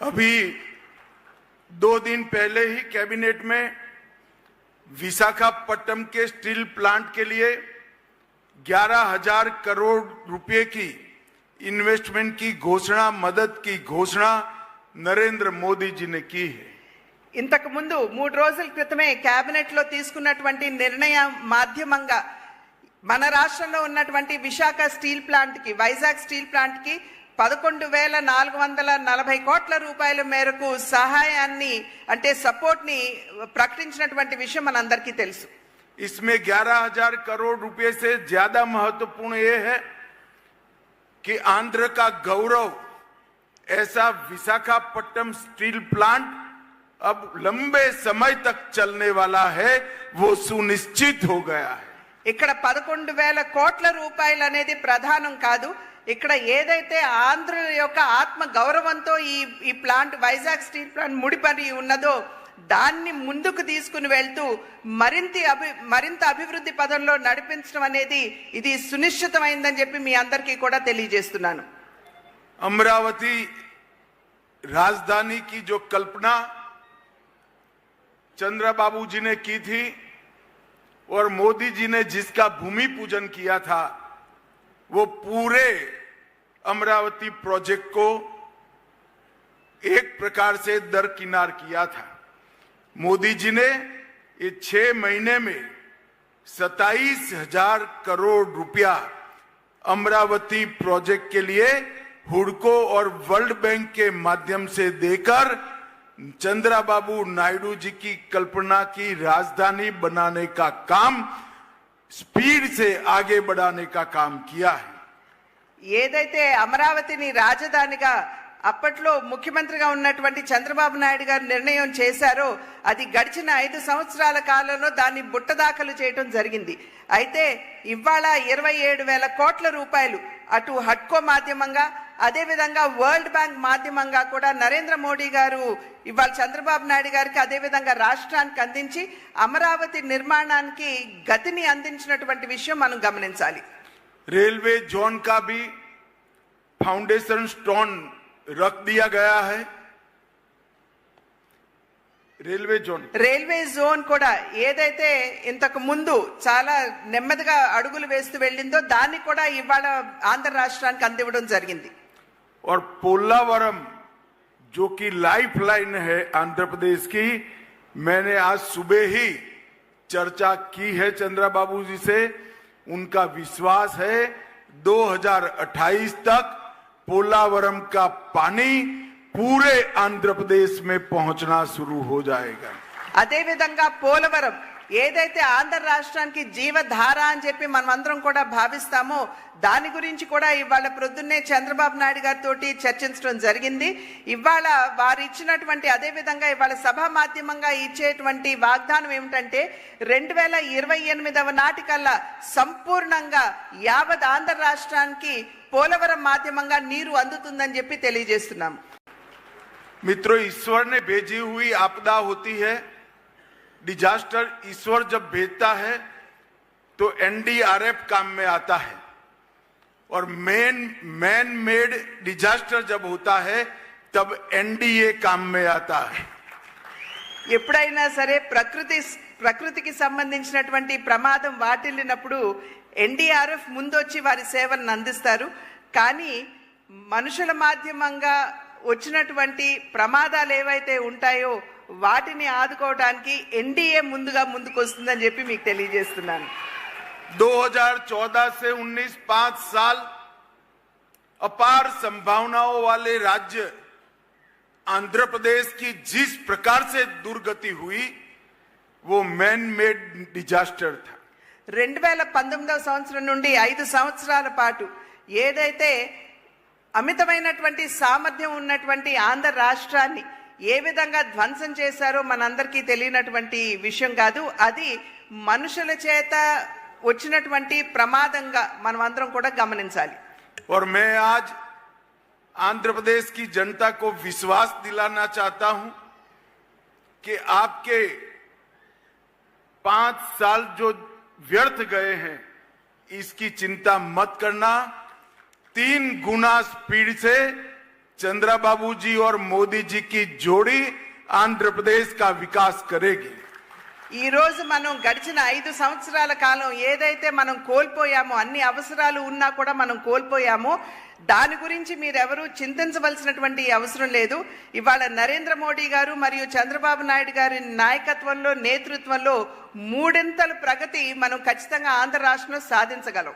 अभी दो दिन पहले ही कैबिनेट में विशाखापट्टनम के स्टील प्लांट के लिए ग्यारह हजार करोड़ रुपए की इन्वेस्टमेंट की घोषणा मदद की घोषणा नरेंद्र मोदी जी ने की है ఇంతకు ముందు మూడు రోజుల క్రితమే కేబినెట్ లో తీసుకున్నటువంటి నిర్ణయం మాధ్యమంగా మన రాష్ట్రంలో ఉన్నటువంటి విశాఖ స్టీల్ ప్లాంట్ కి వైజాగ్ స్టీల్ ప్లాంట్ కి పదకొండు వేల నాలుగు వందల నలభై కోట్ల రూపాయల మేరకు సహాయాన్ని అంటే సపోర్ట్ ని ప్రకటించినటువంటి విషయం మనందరికీ తెలుసు इसमें ग्यारह हजार करोड़ रुपए से ज्यादा महत्वपूर्ण ये है कि आंध्र का गौरव ऐसा विशाखापट्टनम स्टील प्लांट अब लंबे समय तक चलने वाला है वो सुनिश्चित हो गया है ఇక్కడ పదకొండు వేల కోట్ల రూపాయలు అనేది ప్రధానం కాదు ఇక్కడ ఏదైతే ఆంధ్ర యొక్క ఆత్మ గౌరవంతో ఈ ఈ ప్లాంట్ వైజాగ్ స్టీల్ ప్లాంట్ ముడిపడి ఉన్నదో దాన్ని ముందుకు తీసుకుని వెళ్తూ మరింత అభి మరింత అభివృద్ధి పదంలో నడిపించడం అనేది ఇది సునిశ్చితమైందని చెప్పి మీ అందరికీ కూడా తెలియజేస్తున్నాను अमरावती राजधानी की जो कल्पना चंद्रा बाबू जी ने की थी और मोदी जी ने जिसका भूमि पूजन किया था वो पूरे अमरावती प्रोजेक्ट को एक प्रकार से दरकिनार किया था। मोदी जी ने ये छह महीने में सताइस हज़ार करोड़ रुपया अमरावती प्रोजेक्ट के लिए हुडको और वर्ल्ड बैंक के माध्यम से देकर चंद्रा बाबू नायडू जी की कल्पना की राजधानी बनाने का काम, स्पीड से आगे बढ़ाने का काम किया है। ఏదైతే అమరావతిని రాజధానిగా అప్పట్లో ముఖ్యమంత్రిగా ఉన్నటువంటి చంద్రబాబు నాయుడు గారు నిర్ణయం చేశారో అది గడిచిన ఐదు సంవత్సరాల కాలంలో దాన్ని బుట్టదాఖలు చేయటం జరిగింది. అయితే ఇవాళ ఇరవై ఏడు వేల కోట్ల రూపాయలు అటు హట్కో మాధ్యమంగా అదేవిధంగా వరల్డ్ బ్యాంక్ మాధ్యమంగా కూడా నరేంద్ర మోడీ గారు ఇవాళ చంద్రబాబు నాయుడు గారికి అదేవిధంగా రాష్ట్రానికి అందించి అమరావతి నిర్మాణానికి గతిని అందించినటువంటి విషయం మనం గమనించాలి. रेलवे जोन का भी फाउंडेशन स्टोन रख दिया गया है रेलवे जोन రైల్వే జోన్ కూడా ఏదైతే ఇంతకు ముందు చాలా నెమ్మదిగా అడుగులు వేస్తూ వెళ్ళిందో దాన్ని కూడా ఇవాళ ఆంధ్ర రాష్ట్రానికి అందివ్వడం జరిగింది और पोलावरम जो कि लाइफ लाइन है आंध्र प्रदेश की मैंने आज सुबह ही चर्चा की है चंद्रा बाबू जी से उनका विश्वास है 2028 तक पोलावरम का पानी पूरे आंध्र प्रदेश में पहुंचना शुरू हो जाएगा అదేవిధంగా పోలవరం ఏదైతే ఆంధ్ర రాష్ట్రానికి జీవధార అని చెప్పి మనం అందరం కూడా భావిస్తామో దాని గురించి కూడా ఇవాళ ప్రొద్దున్నే చంద్రబాబు నాయుడు గారితో చర్చించడం జరిగింది ఇవాళ వారు ఇచ్చినటువంటి అదే విధంగా ఇవాళ సభా మాధ్యమంగా ఇచ్చేటువంటి వాగ్దానం ఏమిటంటే రెండు వేల ఇరవై ఎనిమిదవ నాటికల్లా సంపూర్ణంగా యావత్ ఆంధ్ర రాష్ట్రానికి పోలవరం మాధ్యమంగా నీరు అందుతుందని చెప్పి తెలియజేస్తున్నాము मित्रों ईश्वर ने भेजी हुई आपदा होती है डिजास्टर ईश्वर जब भेजता है तो एनडीआरएफ काम में आता है और मैन मैन मेड डिजास्टर जब होता है तब एनडीए काम में आता है ఎప్పుడైనా సరే ప్రకృతి ప్రకృతికి సంబంధించినటువంటి ప్రమాదం వాటిల్లినప్పుడు ఎన్డీఆర్ఎఫ్ ముందొచ్చి వారి సేవలను అందిస్తారు కానీ మనుషుల మాధ్యమంగా వచ్చినటువంటి ప్రమాదాలు ఏవైతే ఉంటాయో వాటిని ఆదుకోవడానికి ఎన్డీఏ ముందుగా ముందుకు వస్తుందని చెప్పి మీకు తెలియజేస్తున్నాను 2014 से 19 पांच साल अपार संभावनाओं वाले राज्य आंध्र प्रदेश की जिस प्रकार से दुर्गति हुई वो मैन मेड डिजास्टर था రెండు వేల పంతొమ్మిదవ సంవత్సరం నుండి ఐదు సంవత్సరాల పాటు ఏదైతే అమితమైనటువంటి సామర్థ్యం ఉన్నటువంటి ఆంధ్ర రాష్ట్రాన్ని ఏ విధంగా ధ్వంసం చేశారో మనందరికీ తెలియనటువంటి విషయం కాదు అది మనుషుల చేత వచ్చినటువంటి ప్రమాదంగా మనం అందరం కూడా గమనించాలి और मैं आज आंध्र प्रदेश की जनता को विश्वास दिलाना चाहता हूं कि आपके पांच साल जो व्यर्थ गए हैं इसकी चिंता मत करना तीन गुना स्पीड से चंद्रा बाबू जी और मोदी जी की जोड़ी आंध्र प्रदेश का विकास करेगी ఈ రోజు మనం గడిచిన ఐదు సంవత్సరాల కాలం ఏదైతే మనం కోల్పోయామో అన్ని అవసరాలు ఉన్నా కూడా మనం కోల్పోయామో దాని గురించి మీరెవరూ చింతించవలసినటువంటి అవసరం లేదు ఇవాళ నరేంద్ర మోడీ గారు మరియు చంద్రబాబు నాయుడు గారి నాయకత్వంలో నేతృత్వంలో మూడింతల ప్రగతి మనం ఖచ్చితంగా ఆంధ్ర రాష్ట్రంలో సాధించగలం